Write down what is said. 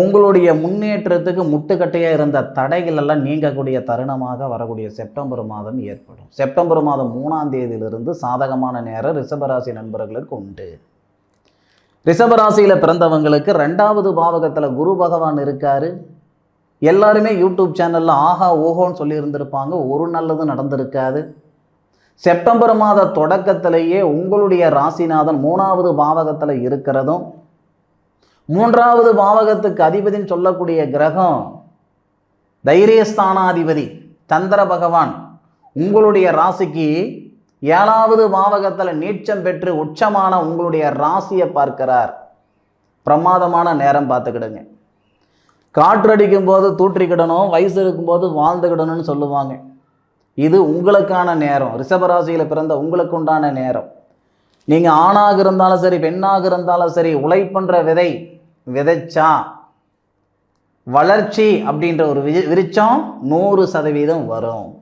உங்களுடைய முன்னேற்றத்துக்கு முட்டுக்கட்டையாக இருந்த தடைகள் எல்லாம் நீங்கக்கூடிய தருணமாக வரக்கூடிய செப்டம்பர் மாதம் ஏற்படும். செப்டம்பர் மாதம் மூணாம் தேதியிலிருந்து சாதகமான நேரம் ரிஷபராசி நண்பர்களுக்கு உண்டு. ரிஷபராசியில் பிறந்தவங்களுக்கு ரெண்டாவது பாவகத்தில் குரு பகவான் இருக்காரு. எல்லாருமே யூடியூப் சேனலில் ஆஹா ஓஹோன்னு சொல்லியிருந்திருப்பாங்க. ஒரு நல்லதும் நடந்திருக்காது. செப்டம்பர் மாத தொடக்கத்திலேயே உங்களுடைய ராசிநாதன் மூணாவது பாவகத்தில் இருக்கிறதும் மூன்றாவது பாவகத்துக்கு அதிபதின்னு சொல்லக்கூடிய கிரகம் தைரியஸ்தானாதிபதி சந்திர பகவான். உங்களுடைய ராசிக்கு ஏழாவது பாவகத்தில் நீச்சம் பெற்று உச்சமான உங்களுடைய ராசியை பார்க்கிறார். பிரமாதமான நேரம் பார்த்துக்கிடுங்க. காற்றடிக்கும் போது தூற்றிக்கிடணும் வயசு இருக்கும்போது வாழ்ந்துக்கிடணும்னு சொல்லுவாங்க. இது உங்களுக்கான நேரம். ரிஷபராசியில் பிறந்த உங்களுக்கு உண்டான நேரம். நீங்கள் ஆணாக இருந்தாலும் சரி பெண்ணாக இருந்தாலும் சரி உழைப்புன்ற விதை விதைச்சா வளர்ச்சி அப்படின்ற ஒரு வி நூறு சதவீதம் வரும்.